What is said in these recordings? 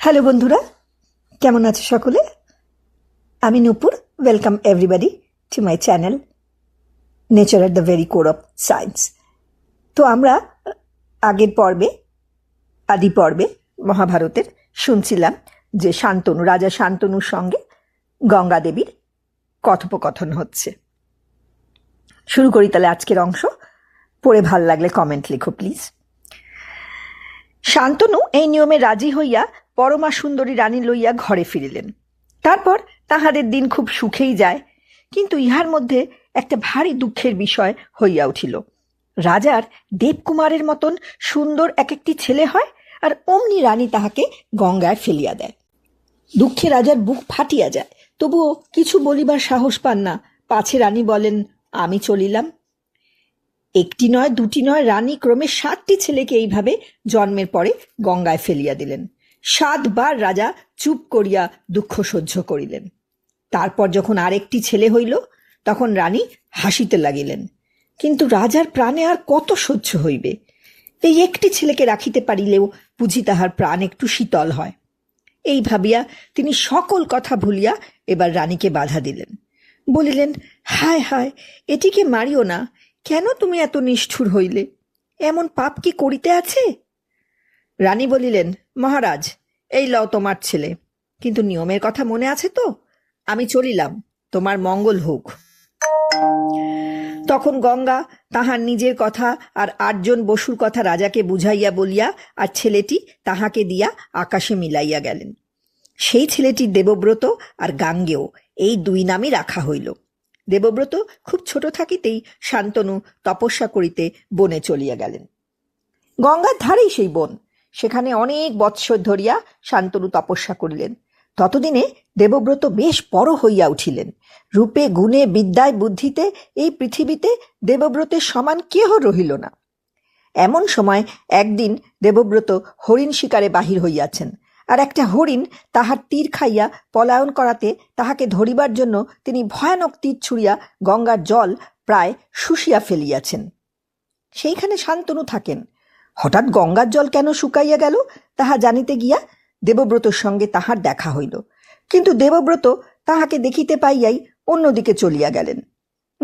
Hello বন্ধুরা, কেমন আছে সকলে? আমি Nupur welcome everybody to my channel nature at the very core of science তো আমরা আগের পর্বে, আদি পর্বে মহাভারতের শুনছিলাম যে শান্তনু, রাজা শান্তনুর সঙ্গে গঙ্গা দেবীর কথোপকথন হচ্ছে। শুরু করি তাহলে আজকের অংশ। পড়ে ভালো লাগলে কমেন্ট লিখো প্লিজ শান্তনু এই নিয়মে রাজি হইয়া পরমা সুন্দরী রানী লইয়া ঘরে ফিরিলেন। তারপর তাহাদের দিন খুব সুখেই যায়, কিন্তু ইহার মধ্যে একটা ভারী দুঃখের বিষয় হইয়া উঠিল। রাজার দেবকুমারের মতন সুন্দর এক একটি ছেলে হয় আর অমনি রানী তাহাকে গঙ্গায় ফেলিয়া দেয়। দুঃখে রাজার বুক ফাটিয়া যায়, তবুও কিছু বলিবার সাহস পান না। পাছে রানী বলেন, আমি চলিলাম। একটি নয়, দুটি নয়, রানী ক্রমে সাতটি ছেলেকে এইভাবে জন্মের পরে গঙ্গায় ফেলিয়া দিলেন। সাতবার রাজা চুপ করিয়া দুঃখ সহ্য করিলেন। তারপর যখন আরেকটি ছেলে হইল, তখন রানী হাসিতে লাগিলেন। কিন্তু রাজার প্রাণে আর কত সহ্য হইবে? এই একটি ছেলেকে রাখিতে পারিলেও বুঝি তাহার প্রাণ একটু শীতল হয়। এই ভাবিয়া তিনি সকল কথা ভুলিয়া এবার রানীকে বাধা দিলেন। বলিলেন, হায় হায়, এটিকে মারিও না। কেন তুমি এত নিষ্ঠুর হইলে? এমন পাপ কি করিতে আছে? রানী বলিলেন, মহারাজ, এই লও তোমার ছেলে। কিন্তু নিয়মের কথা মনে আছে তো? আমি চলিলাম, তোমার মঙ্গল হোক। তখন গঙ্গা তাহার নিজের কথা আর আটজন বসুর কথা রাজাকে বুঝাইয়া বলিয়া আর ছেলেটি তাহাকে দিয়া আকাশে মিলাইয়া গেলেন। সেই ছেলেটি দেবব্রত আর গাঙ্গেয়, এই দুই নামই রাখা হইল। দেবব্রত খুব ছোট থাকিতেই শান্তনু তপস্যা করিতে বনে চলিয়া গেলেন। গঙ্গার ধারেই সেই বন। সেখানে অনেক বৎসর ধরিয়া শান্তনু তপস্যা করিলেন। ততদিনে দেবব্রত বেশ বড় হইয়া উঠিলেন। রূপে, গুণে, বিদ্যায়, বুদ্ধিতে এই পৃথিবীতে দেবব্রতের সমান কেহ রহিল না। এমন সময় একদিন দেবব্রত হরিণ শিকারে বাহির হইয়াছেন। আর একটা হরিণ তাহার তীর খাইয়া পলায়ন করাতে তাহাকে ধরিবার জন্য তিনি ভয়ানক তীর ছুঁড়িয়া গঙ্গার জল প্রায় শুষিয়া ফেলিয়াছেন। সেইখানে শান্তনু থাকেন। হঠাৎ গঙ্গার জল কেন শুকাইয়া গেল তাহা জানিতে গিয়া দেবব্রতর সঙ্গে তাহার দেখা হইল। কিন্তু দেবব্রত তাহাকে দেখিতে পাইয়াই অন্যদিকে চলিয়া গেলেন।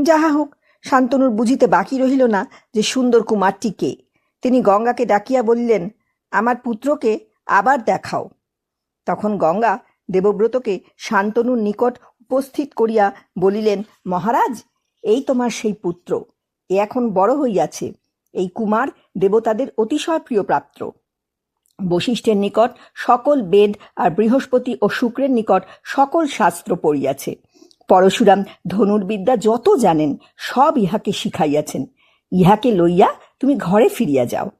যাহা হোক, শান্তনুর বুঝিতে বাকি রহিল না যে সুন্দর কুমারটি কে। তিনি গঙ্গাকে ডাকিয়া বলিলেন, আমার পুত্রকে আবার দেখাও। তখন গঙ্গা দেবব্রতকে শান্তনুর নিকট উপস্থিত করিয়া বলিলেন, মহারাজ, এই তোমার সেই পুত্র। এ এখন বড় হইয়াছে। এই কুমার দেবতাদের অতিশয় প্রিয় প্রাপ্ত। বশিষ্ঠের নিকট সকল বেদ আর বৃহস্পতি ও শুক্রের নিকট সকল শাস্ত্র পড়িয়াছে। পরশুরাম ধনুর্বিদ্যা যত জানেন, সব ইহাকে শিখাইয়াছেন। ইহাকে লইয়া তুমি ঘরে ফিরিয়া যাও।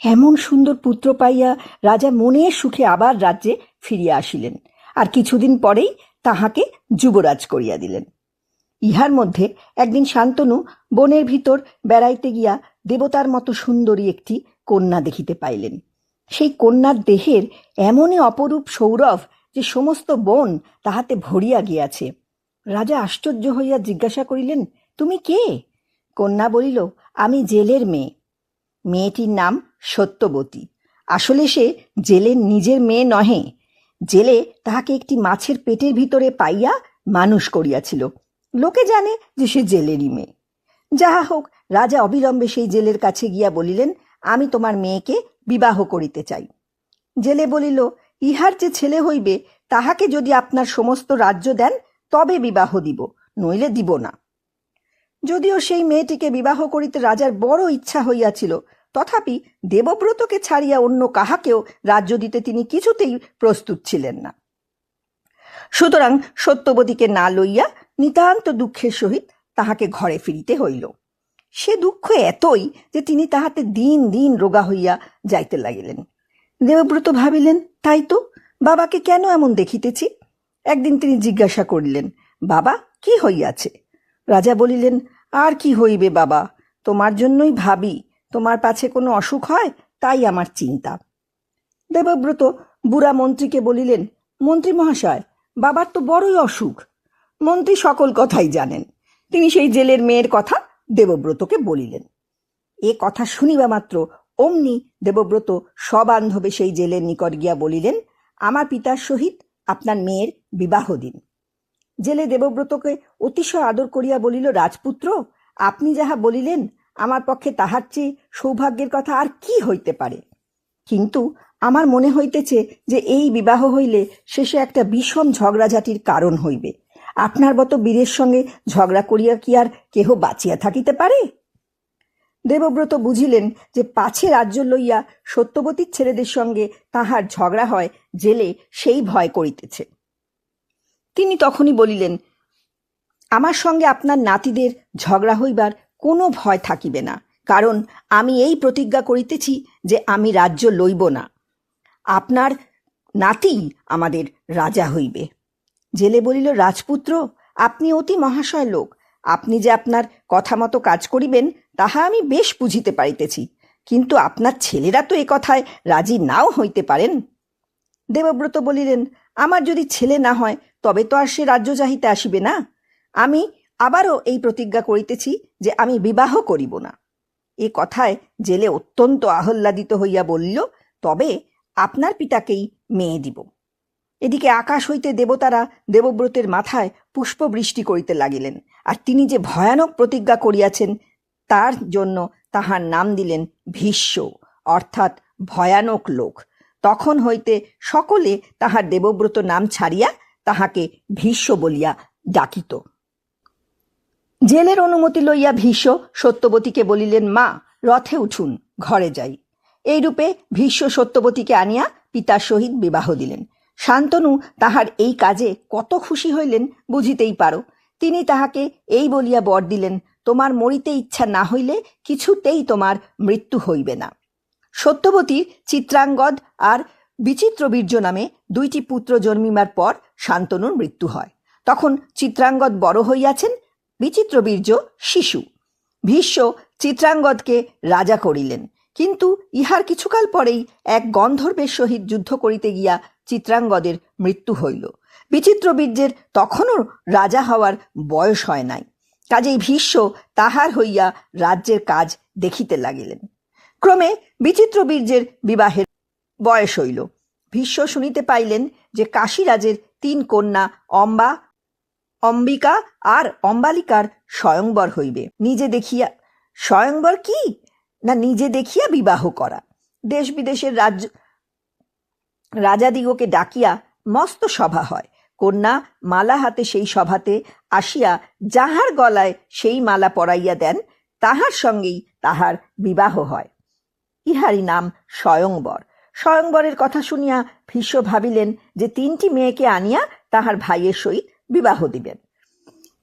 এমন সুন্দর পুত্র পাইয়া রাজা মনের সুখে আবার রাজ্যে ফিরিয়া আসিলেন। আর কিছুদিন পরেই তাহাকে যুবরাজ করিয়া দিলেন। ইহার মধ্যে একদিন শান্তনু বনের ভিতর বেড়াইতে গিয়া দেবতার মতো সুন্দরী একটি কন্যা দেখিতে পাইলেন। সেই কন্যার দেহের এমনই অপরূপ সৌরভ যে সমস্ত বন তাহাতে ভরিয়া গিয়াছে। রাজা আশ্চর্য হইয়া জিজ্ঞাসা করিলেন, তুমি কে? কন্যা বলিল, আমি জেলের মেয়ে। মেয়েটির নাম সত্যবতী। আসলে সে জেলের নিজের মেয়ে নহে। জেলে তাহাকে একটি মাছের পেটের ভিতরে পাইয়া মানুষ করিয়াছিল। লোকে জানে যে সে জেলেরই মেয়ে। যাহা হোক, রাজা অবিলম্বে সেই জেলের কাছে গিয়া বলিলেন, আমি তোমার মেয়েকে বিবাহ করিতে চাই। জেলে বলিল, ইহার যে ছেলে হইবে, তাহাকে যদি আপনার সমস্ত রাজ্য দেন, তবে বিবাহ দিব, নইলে দিব না। যদিও সেই মেয়েটিকে বিবাহ করিতে রাজার বড় ইচ্ছা হইয়াছিল, তথাপি দেবব্রতকে ছাড়িয়া অন্য কাহাকেও রাজ্য দিতে তিনি কিছুতেই প্রস্তুত ছিলেন না। সুতরাং সত্যবতীকে না লইয়া নিতান্ত দুঃখের সহিত তাহাকে ঘরে ফিরিতে হইল। সে দুঃখ এতই যে তিনি তাহাতে দিন দিন রোগা হইয়া যাইতে লাগিলেন। দেবব্রত ভাবিলেন, তাই তো, বাবাকে কেন এমন দেখিতেছি? একদিন তিনি জিজ্ঞাসা করিলেন, বাবা, কি হইয়াছে? রাজা বলিলেন আর কি হইবে বাবা? তোমার জন্যই ভাবি, তোমার পাছে কোনো অসুখ হয়? তাই আমার চিন্তা। দেবব্রত বুড়া মন্ত্রীকে বলিলেন, মন্ত্রী মহাশয়, বাবার তো বড়ই অসুখ। মন্ত্রী সকল কথাই জানেন। তিনি সেই জেলের মেয়ের কথা দেবব্রতকে বলিলেন। এ কথা শুনিবা মাত্র। অমনি দেবব্রত সবান্ধবে সেই জেলের নিকট গিয়া বলিলেন, আমার পিতার সহিত আপনার মেয়ের বিবাহ দিন জেলে দেবব্রতকে অতিশয় আদর করিয়া বলিল, রাজপুত্র, আপনি যাহা বলিলেন, আমার পক্ষে তাহার চেয়ে সৌভাগ্যের কথা আর কি হইতে পারে? কিন্তু আমার মনে হইতেছে যে এই বিবাহ হইলে শেষে একটা বিষম ঝগড়াঝাটির কারণ হইবে। আপনার মতো বীরের সঙ্গে ঝগড়া করিয়া কি আর কেহ বাঁচিয়া থাকিতে পারে? দেবব্রত বুঝিলেন যে পাছে রাজ্য লইয়া সত্যবতীর ছেলেদের সঙ্গে তাহার ঝগড়া হয়, জেলে সেই ভয় করিতেছে। তিনি তখনই বলিলেন, আমার সঙ্গে আপনার নাতিদের ঝগড়া হইবার কোনো ভয় থাকিবে না, কারণ আমি এই প্রতিজ্ঞা করিতেছি যে আমি রাজ্য লইব না। আপনার নাতি আমাদের রাজা হইবে। জেলে বলিল, রাজপুত্র, আপনি অতি মহাশয় লোক। আপনি যে আপনার কথা মতো কাজ করিবেন, তাহা আমি বেশ বুঝিতে পারিতেছি। কিন্তু আপনার ছেলেরা তো এ কথায় রাজি নাও হইতে পারেন? দেবব্রত বলিলেন, আমার যদি ছেলে না হয় তবে তো আর সে রাজ্য চাহিতে আসিবে না। আমি আবারও এই প্রতিজ্ঞা করিতেছি যে আমি বিবাহ করিব না। এ কথায় জেলে অত্যন্ত আহ্লাদিত হইয়া বলিল, তবে আপনার পিতাকেই মেয়ে দিব। এদিকে আকাশ হইতে দেবতারা দেবব্রতের মাথায় পুষ্পবৃষ্টি করিতে লাগিলেন, আর তিনি যে ভয়ানক প্রতিজ্ঞা করিয়াছেন, তার জন্য তাহার নাম দিলেন ভীষ্ম, অর্থাৎ ভয়ানক লোক। তখন হইতে সকলে তাহার দেবব্রত নাম ছাড়িয়া তাহাকে ভীষ্ম বলিয়া ডাকিত। জেলের অনুমতি লইয়া ভীষ্ম সত্যবতীকে বলিলেন, মা, রথে উঠুন, ঘরে যাই। এইরূপে ভীষ্ম সত্যবতীকে আনিয়া পিতার সহিত বিবাহ দিলেন। শান্তনু তাহার এই কাজে কত খুশি হইলেন বুঝিতেই পারো। তিনি তাহাকে এই বলিয়া বর দিলেন, তোমার মরিতে ইচ্ছা না হইলে কিছুতেই তোমার মৃত্যু হইবে না। সত্যবতীর চিত্রাঙ্গদ আর বিচিত্রবীর্য নামে দুইটি পুত্র জন্মিবার পর শান্তনুর মৃত্যু হয়। তখন চিত্রাঙ্গদ বড় হইয়াছেন বিচিত্রবীর্য শিশু। ভীষ্ম চিত্রাঙ্গদকে রাজা করিলেন। কিন্তু ইহার কিছুকাল পরেই এক গন্ধর্বের সহিত যুদ্ধ করিতে গিয়া চিত্রাঙ্গদের মৃত্যু হইল। বিচিত্রবীর্যের তখনও রাজা হওয়ার বয়স হয় নাই। কাজেই ভীষ্ম তাহার হইয়া রাজ্যের কাজ দেখিতে লাগিলেন। ক্রমে বিচিত্রবীর্যের বিবাহের বয়স হইল। ভীষ্ম শুনিতে পাইলেন যে কাশীরাজের তিন কন্যা অম্বা, অম্বিকা আর অম্বালিকার স্বয়ংবর হইবে। নিজে দেখিয়া, স্বয়ংবর কি? না নিজে দেখিয়া বিবাহ করা। দেশ বিদেশের রাজ্য, রাজাদিগকে ডাকিয়া মস্ত সভা হয়। কন্যা মালা হাতে সেই সভাতে আসিয়া যাহার গলায় সেই মালা পরাইয়া দেন, তাহার সঙ্গেই তাহার বিবাহ হয়। ইহারই নাম স্বয়ংবর। স্বয়ংবরের কথা শুনিয়া ভীষ্ম ভাবিলেন যে তিনটি মেয়েকে আনিয়া তাহার ভাইয়ের সহিত বিবাহ দিবেন।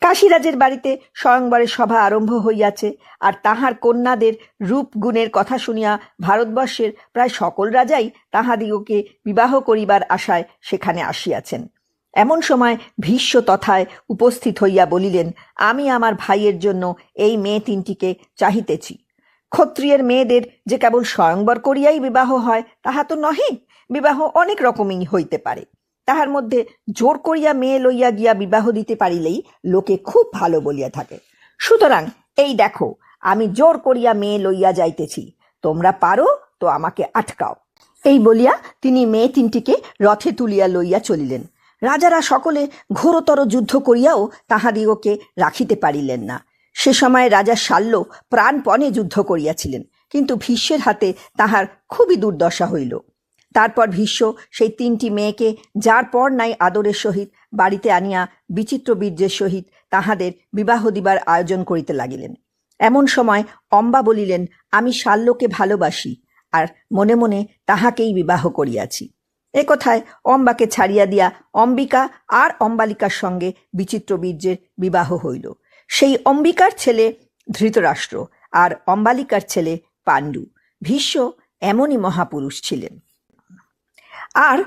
কাশীরাজের বাড়িতে স্বয়ংবরের সভা আরম্ভ হইয়াছে আর তাহার কন্যাদের রূপ গুণের কথা শুনিয়া ভারতবর্ষের প্রায় সকল রাজাই তাহাদিগকে বিবাহ করিবার আশায় সেখানে আসিয়াছেন। এমন সময় ভীষ্ম তথায় উপস্থিত হইয়া বলিলেন, আমি আমার ভাইয়ের জন্য এই মেয়ে তিনটিকে চাহিতেছি। ক্ষত্রিয়ের মেয়েদের যে কেবল স্বয়ংবর করিয়াই বিবাহ হয়, তাহা তো নহে, বিবাহ অনেক রকমই হইতে পারে। তাহার মধ্যে জোর করিয়া মেয়ে লইয়া গিয়া বিবাহ দিতে পারিলেই লোকে খুব ভালো বলিয়া থাকে। সুতরাং এই দেখো, আমি জোর করিয়া মেয়ে লইয়া যাইতেছি। তোমরা পারো, তো আমাকে আটকাও। এই বলিয়া তিনি মেয়ে তিনটিকে রথে তুলিয়া লইয়া চলিলেন। রাজারা সকলে ঘোরতর যুদ্ধ করিয়াও তাহাদিগকে রাখিতে পারিলেন না। সে সময় রাজা শাল্য প্রাণপণে যুদ্ধ করিয়াছিলেন, কিন্তু ভীষ্মের হাতে তাহার খুবই দুর্দশা হইল। তারপর ভীষ্ম সেই তিনটি মেয়েকে যার পর নাই আদরের সহিত বাড়িতে আনিয়া বিচিত্র বীর্যের সহিত তাহাদের বিবাহ দিবার আয়োজন করিতে লাগিলেন। এমন সময় অম্বা বলিলেন, আমি শাল্যকে ভালোবাসি আর মনে মনে তাহাকেই বিবাহ করিয়াছি। এ কথায় অম্বাকে ছাড়িয়া দিয়া অম্বিকা আর অম্বালিকার সঙ্গে বিচিত্র বীর্যের বিবাহ হইল। সেই অম্বিকার ছেলে ধৃতরাষ্ট্র আর অম্বালিকার ছেলে পাণ্ডু। ভীষ্ম এমনই মহাপুরুষ ছিলেন। আর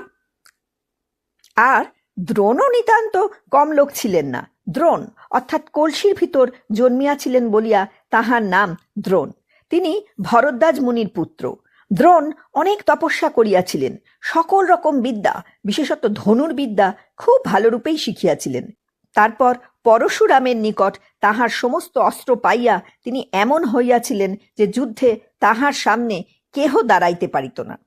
আর দ্রোণও নিতান্ত কম লোক ছিলেন না। দ্রোণ, অর্থাৎ কলসির ভিতর জন্মিয়াছিলেন বলিয়া তাহার নাম দ্রোণ। তিনি ভরদ্বাজ মুনির পুত্র। দ্রোণ অনেক তপস্যা করিয়াছিলেন। সকল রকম বিদ্যা, বিশেষত ধনুর বিদ্যা, খুব ভালোরূপেই শিখিয়াছিলেন। তারপর পরশুরামের নিকট তাহার সমস্ত অস্ত্র পাইয়া তিনি এমন হইয়াছিলেন যে যুদ্ধে তাহার সামনে কেহ দাঁড়াইতে পারিত না।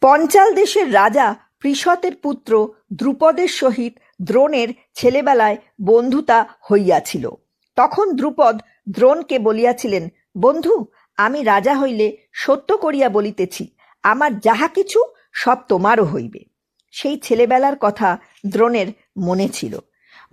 পঞ্চাল দেশের রাজা পৃষতের পুত্র দ্রুপদের সহিত দ্রোণের ছেলেবেলায় বন্ধুতা হইয়াছিল। তখন দ্রুপদ দ্রোণকে বলিয়াছিলেন, বন্ধু, আমি রাজা হইলে সত্য করিয়া বলিতেছি, আমার যাহা কিছু সব তোমারও হইবে। সেই ছেলেবেলার কথা দ্রোণের মনে ছিল।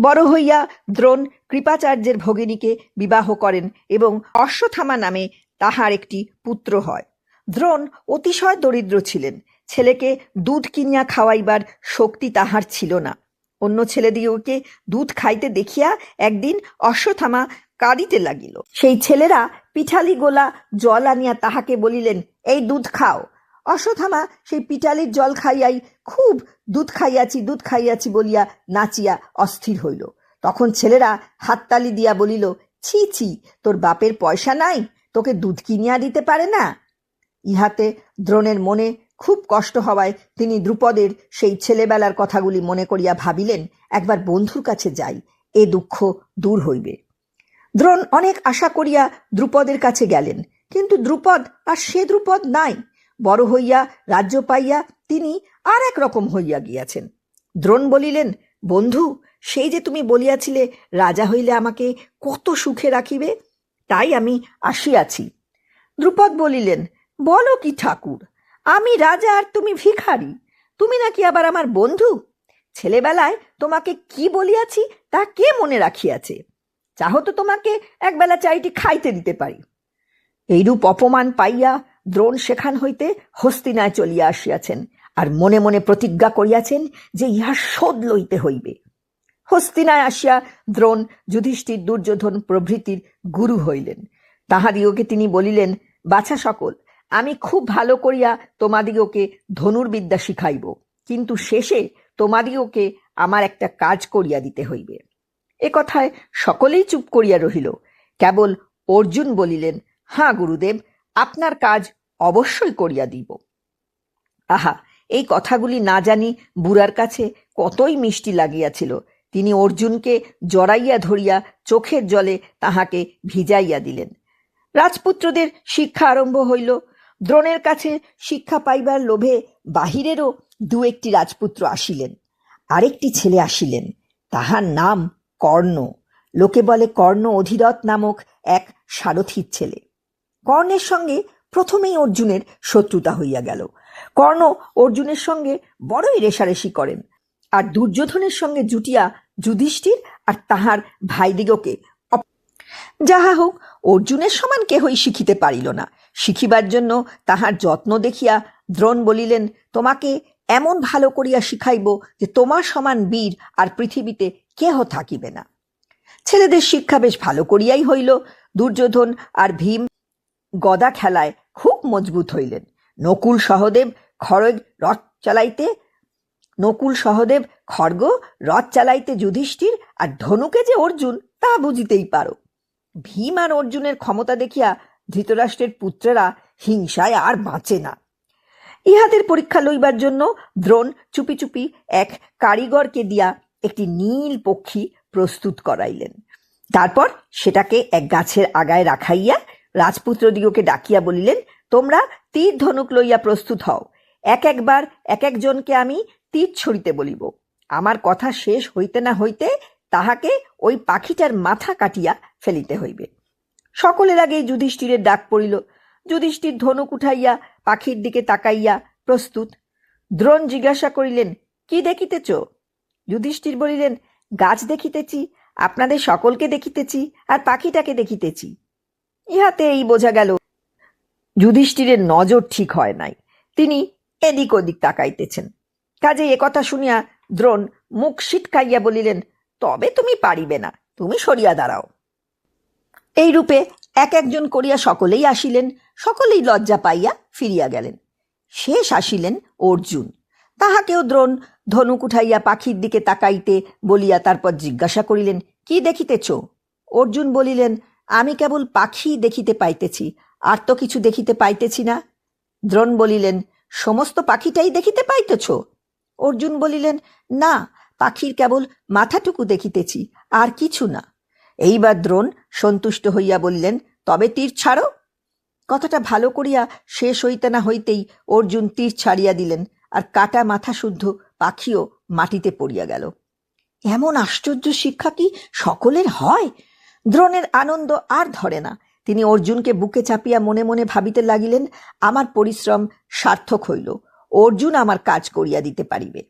বড় হইয়া দ্রোণ কৃপাচার্যের ভগিনীকে বিবাহ করেন এবং অশ্বথামা নামে তাহার একটি পুত্র হয়। দ্রোণ অতিশয় দরিদ্র ছিলেন। ছেলেকে দুধ কিনিয়া খাওয়াইবার শক্তি তাহার ছিল না। অন্য ছেলেদিওকে দুধ খাইতে দেখিয়া একদিন অশ্বথামা কাঁদিতে লাগিল। সেই ছেলেরা পিঠালি গোলা জল আনিয়া তাহাকে বলিলেন, এই দুধ খাও। অশ্বথামা সেই পিঠালির জল খাইয়াই খুব দুধ খাইয়াছি দুধ খাইয়াছি বলিয়া নাচিয়া অস্থির হইল। তখন ছেলেরা হাততালি দিয়া বলিল, ছি ছি, তোর বাপের পয়সা নাই, তোকে দুধ কিনিয়া দিতে পারে না? ইহাতে দ্রোণের মনে খুব কষ্ট হওয়ায় তিনি দ্রুপদের সেই ছেলেবেলার কথাগুলি মনে করিয়া ভাবিলেন, একবার বন্ধুর কাছে যাই, এ দুঃখ দূর হইবে। দ্রোণ অনেক আশা করিয়া দ্রুপদের কাছে গেলেন, কিন্তু দ্রুপদ আর সে দ্রুপদ নাই। বড় হইয়া, রাজ্য পাইয়া তিনি আর এক রকম হইয়া গিয়াছেন। দ্রোণ বলিলেন, বন্ধু, সেই যে তুমি বলিয়াছিলে, রাজা হইলে আমাকে কত সুখে রাখিবে, তাই আমি আসিয়াছি। দ্রুপদ বলিলেন, বলো কি ঠাকুর, আমি রাজা আর তুমি ভিখারি, তুমি নাকি আবার আমার বন্ধু? ছেলেবেলায় তোমাকে কি বলিয়াছি, তা কে মনে রাখিয়াছে? চাহ তো তোমাকে একবেলা চাইটি খাইতে দিতে পারি। এইরূপ অপমান পাইয়া দ্রোণ সেখান হইতে হস্তিনায় চলিয়া আসিয়াছেন আর মনে মনে প্রতিজ্ঞা করিয়াছেন যে ইহা শোধ লইতে হইবে। হস্তিনায় আসিয়া দ্রোণ যুধিষ্ঠির দুর্যোধন প্রভৃতির গুরু হইলেন। তাহাদিগকে তিনি বলিলেন, বাছা সকল, আমি খুব ভালো করিয়া তোমাদিগকে ধনুর্বিদ্যা শিখাইব, কিন্তু শেষে তোমাদিগকে আমার একটা কাজ করিয়া দিতে হইবে। এ কথায় সকলেই চুপ করিয়া রহিল। কেবল অর্জুন বলিলেন, হাঁ, গুরুদেব আপনার কাজ অবশ্যই করিয়া দিব। আহা, এই কথাগুলি না জানি বুড়ার কাছে কতই মিষ্টি লাগিয়াছিল। তিনি অর্জুনকে জড়াইয়া ধরিয়া চোখের জলে তাহাকে ভিজাইয়া দিলেন। রাজপুত্রদের শিক্ষা আরম্ভ হইল। দ্রোণের কাছে শিক্ষা পাইবার লোভে বাহিরেরও দু একটি রাজপুত্র আসিলেন। আরেকটি ছেলে আসিলেন। তাহার নাম কর্ণ। লোকে বলে কর্ণ অধিরথ নামক এক সারথীর ছেলে। কর্ণের সঙ্গে প্রথমেই অর্জুনের শত্রুতা হইয়া গেল। কর্ণ অর্জুনের সঙ্গে বড়ই রেশারেশি করেন আর দুর্যোধনের সঙ্গে জুটিয়া যুধিষ্ঠির আর তাহার ভাইদিগকে যাহা হোক, অর্জুনের সমান কেহই শিখিতে পারিল না। শিখিবার জন্য তাহার যত্ন দেখিয়া দ্রোণ বলিলেন, তোমাকে এমন ভালো করিয়া শিখাইব যে তোমার সমান বীর আর পৃথিবীতে কেহ থাকিবে না। ছেলেদের শিক্ষা বেশ ভালো করিয়াই হইল। দুর্যোধন আর ভীম গদা খেলায় খুব মজবুত হইলেন। নকুল সহদেব খড়গ রথ চালাইতে, নকুল সহদেব খড়গ রথ চালাইতে যুধিষ্ঠির আর ধনুকে যে অর্জুন, তা বুঝিতেই পারো। ভীম আর অর্জুনের ক্ষমতা দেখিয়া ধৃতরাষ্ট্রের পুত্রেরা হিংসায় আর বাঁচে না। ইহাদের পরীক্ষা লইবার জন্য দ্রোণ চুপি চুপি এক কারিগরকে দিয়া একটি নীল পক্ষী প্রস্তুত করাইলেন। তারপর সেটাকে এক গাছের আগায় রাখাইয়া রাজপুত্রদিগকে ডাকিয়া বলিলেন, তোমরা তীর ধনুক লইয়া প্রস্তুত হও। এক একবার এক একজনকে আমি তীর ছড়িতে বলিব। আমার কথা শেষ হইতে না হইতে তাহাকে ওই পাখিটার মাথা কাটিয়া ফেলিতে হইবে। সকলের আগে যুধিষ্ঠিরের ডাক পড়িল। যুধিষ্ঠির ধনুক উঠাইয়া পাখির দিকে তাকাইয়া প্রস্তুত। দ্রোণ জিজ্ঞাসা করিলেন, কি দেখিতেছ? যুধিষ্ঠির বলিলেন, গাছ দেখিতেছি, আপনাদের সকলকে দেখিতেছি, আর পাখিটাকে দেখিতেছি। ইহাতে এই বোঝা গেল, যুধিষ্ঠিরের নজর ঠিক হয় নাই। তিনি এদিক ওদিক তাকাইতেছেন। কাজে একথা শুনিয়া দ্রোণ মুখ সিটকাইয়া বলিলেন, তবে তুমি পারিবে না, তুমি সরিয়া দাঁড়াও। এই রূপে এক একজন করিয়া সকলেই আসিলেন, সকলেই লজ্জা পাইয়া ফিরিয়া গেলেন। শেষ আসিলেন অর্জুন। তাহাকেও দ্রোণ ধনুক উঠাইয়া পাখির দিকে তাকাইতে বলিয়া তারপর জিজ্ঞাসা করিলেন, কি দেখিতেছ? অর্জুন বলিলেন আমি কেবল পাখি দেখিতে পাইতেছি, আর তো কিছু দেখিতে পাইতেছি না। দ্রোণ বলিলেন, সমস্ত পাখিটাই দেখিতে পাইতেছ? অর্জুন বলিলেন, না, পাখির কেবল মাথাটুকু দেখিতেছি, আর কিছু না। এইবার দ্রোণ সন্তুষ্ট হইয়া বলিলেন, তবে তীর ছাড়ো। কথাটা ভালো করিয়া শেষ হইতে না হইতেই অর্জুন তীর ছাড়িয়া দিলেন, আর কাটা মাথা শুদ্ধ পাখিও মাটিতে পড়িয়া গেল। এমন আশ্চর্য শিক্ষা কি সকলের হয়? দ্রোণের আনন্দ আর ধরে না। তিনি অর্জুনকে বুকে চাপিয়া মনে মনে ভাবিতে লাগিলেন, আমার পরিশ্রম সার্থক হইল, অর্জুন আমার কাজ করিয়া দিতে পারিবে।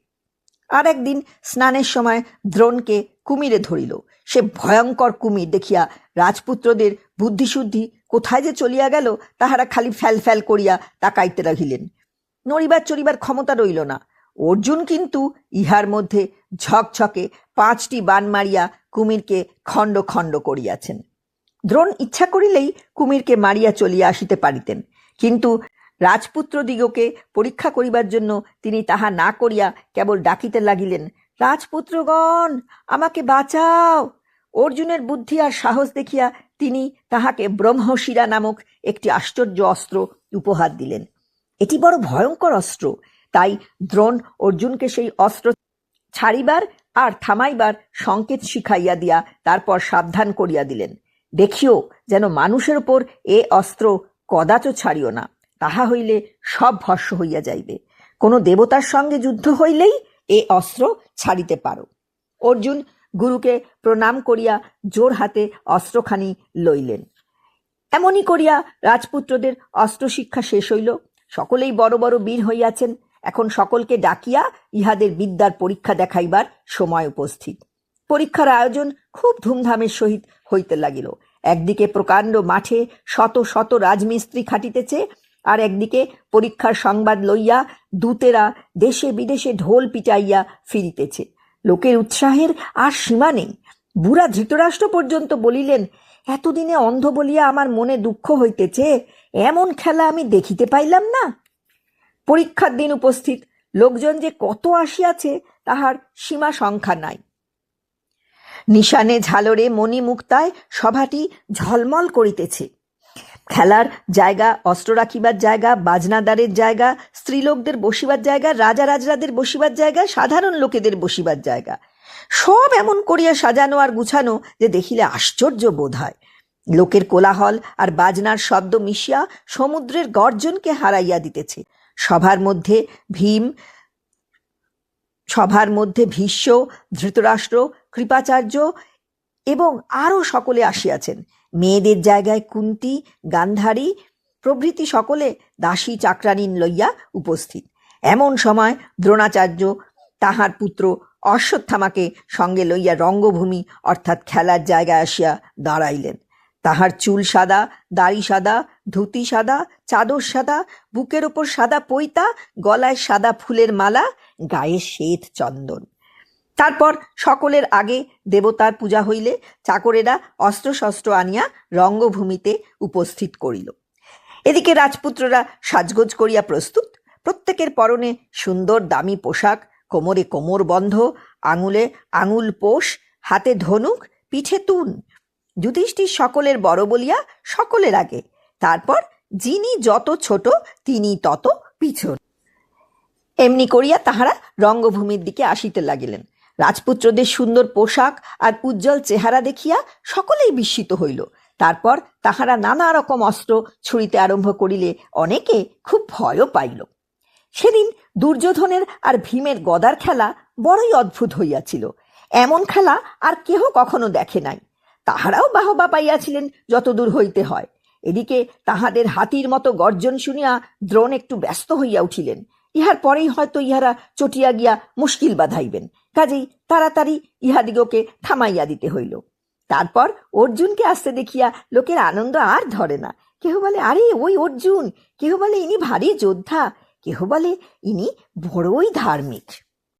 আর একদিন স্নানের সময় দ্রোণকে কুমিরে ধরিল। সে ভয়ঙ্কর কুমির দেখিয়া রাজপুত্রদের বুদ্ধিশুদ্ধি কোথায় যে চলিয়া গেল, তাহারা খালি ফ্যাল ফ্যাল করিয়া তাকাইতে লাগিলেন। নড়িবার চড়িবার ক্ষমতা রইল না। অর্জুন কিন্তু ইহার মধ্যে ঝকঝকে পাঁচটি বান মারিয়া কুমিরকে খণ্ড খণ্ড করিয়াছেন। দ্রোণ ইচ্ছা করিলেই কুমিরকে মারিয়া চলিয়া আসিতে পারিতেন, কিন্তু রাজপুত্রদিগকে পরীক্ষা করিবার জন্য তিনি তাহা না করিয়া কেবল ডাকিতে লাগিলেন, রাজপুত্রগণ, আমাকে বাঁচাও! অর্জুনের বুদ্ধি আর সাহস দেখিয়া তিনি তাহাকে ব্রহ্মশিরা নামক একটি আশ্চর্য অস্ত্র উপহার দিলেন। এটি বড় ভয়ঙ্কর অস্ত্র, তাই দ্রোণ অর্জুনকে সেই অস্ত্র ছাড়িবার আর থামাইবার সংকেত শিখাইয়া দিয়া তারপর সাবধান করিয়া দিলেন। দেখিও যেন মানুষের উপর এ অস্ত্র কদাচ ছাড়িও না, তাহা হইলে সব ভস্য হইয়া যাইবে। কোনো দেবতার সঙ্গে যুদ্ধ হইলেই এ অস্ত্র ছাড়িতে পারো। অর্জুন গুরুকে প্রণাম করিয়া জোর হাতে অস্ত্রখানি লইলেন। এমনই করিয়া রাজপুত্রদের অস্ত্র শিক্ষা শেষ হইল। সকলেই বড় বড় বীর হইয়াছেন। এখন সকলকে ডাকিয়া ইহাদের বিদ্যার পরীক্ষা দেখাইবার সময় উপস্থিত। পরীক্ষার আয়োজন খুব ধুমধামের সহিত হইতে লাগিল। একদিকে প্রকাণ্ড মাঠে শত শত রাজমিস্ত্রি খাটিতেছে, আর একদিকে পরীক্ষার সংবাদ লইয়া দূতেরা দেশে বিদেশে ঢোল পিটাইয়া ফিরিতেছে। লোকের উৎসাহের আর সীমা নেই। বুড়া ধৃতরাষ্ট্র পর্যন্ত বলিলেন, এতদিনে অন্ধ বলিয়া আমার মনে দুঃখ হইতেছে, এমন খেলা আমি দেখিতে পাইলাম না? পরীক্ষার দিন উপস্থিত। লোকজন যে কত আসিয়াছে, তাহার সীমা সংখ্যা নাই। নিশানে ঝালরে মণি মুক্তায় সভাটি ঝলমল করিতেছে। খেলার জায়গা, অস্ত্র রাখিবার জায়গা, বাজনাদারের জায়গা, স্ত্রীলোকদের বসিবার জায়গা, রাজা রাজরাদের বসিবার জায়গা, সাধারণ লোকেদের বসিবার জায়গা। সব এমন করিয়া সাজানো আর গুছানো যে দেখিলে আশ্চর্য বোধ হয়। লোকের কোলাহল আর বাজনার শব্দ মিশিয়া সমুদ্রের গর্জনকে হারাইয়া দিতেছে। সভার মধ্যে ভীম, সভার মধ্যে ভীষ্ম, ধৃতরাষ্ট্র, কৃপাচার্য এবং আরও সকলে আসিয়াছেন। মেয়েদের জায়গায় কুন্তি, গান্ধারী, প্রভৃতি সকলে দাসী চাকরানীন লইয়া উপস্থিত। এমন সময় দ্রোণাচার্য তাহার পুত্র অশ্বত্থামাকে সঙ্গে লইয়া রঙ্গভূমি অর্থাৎ খেলার জায়গায় আসিয়া দাঁড়াইলেন। তাহার চুল সাদা, দাড়ি সাদা, ধুতি সাদা, চাদর সাদা, বুকের ওপর সাদা পৈতা, গলায় সাদা ফুলের মালা, গায়ে শ্বেত চন্দন। তারপর সকলের আগে দেবতার পূজা হইলে চাকরেরা অস্ত্রশস্ত্র আনিয়া রঙ্গভূমিতে উপস্থিত করিল। এদিকে রাজপুত্ররা সাজগোজ করিয়া প্রস্তুত। প্রত্যেকের পরনে সুন্দর দামি পোশাক, কোমরে কোমর বন্ধ, আঙুলে আঙুল পোষ, হাতে ধনুক, পিঠে তুন যুধিষ্ঠির সকলের বড় বলিয়া সকলের আগে। তারপর যিনি যত ছোট, তিনি তত পিছন। এমনি করিয়া তাহারা রঙ্গভূমির দিকে আসিতে লাগিলেন। রাজপুত্রদের সুন্দর পোশাক আর উজ্জ্বল চেহারা দেখিয়া সকলেই বিস্মিত হইল। তারপর তাহারা নানা রকম অস্ত্র ছুড়িতে আরম্ভ করিলে অনেকে খুব ভয়ও পাইল। সেদিন দুর্যোধনের আর ভীমের গদার খেলা বড়ই অদ্ভুত হইয়াছিল। এমন খেলা আর কেহ কখনো দেখে নাই। তাহারাও বাহবা পাইয়াছিলেন, যতদূর হইতে হয়। এদিকে তাহাদের হাতির মতো গর্জন শুনিয়া দ্রোণ একটু ব্যস্ত হইয়া উঠিলেন। ইহার পরেই হয়তো ইহারা চটিয়া গিয়া মুশকিল বাধাইবেন। কাজেই তাড়াতাড়ি ইহাদিগকে থামাইয়া দিতে হইল। তারপর অর্জুনকে আসতে দেখিয়া লোকের আনন্দ আর ধরে না। কেহ বলে, আরে, ওই অর্জুন! কেহ বলে, ইনি ভারী যোদ্ধা! কেহ বলে, ইনি বড়ই ধার্মিক!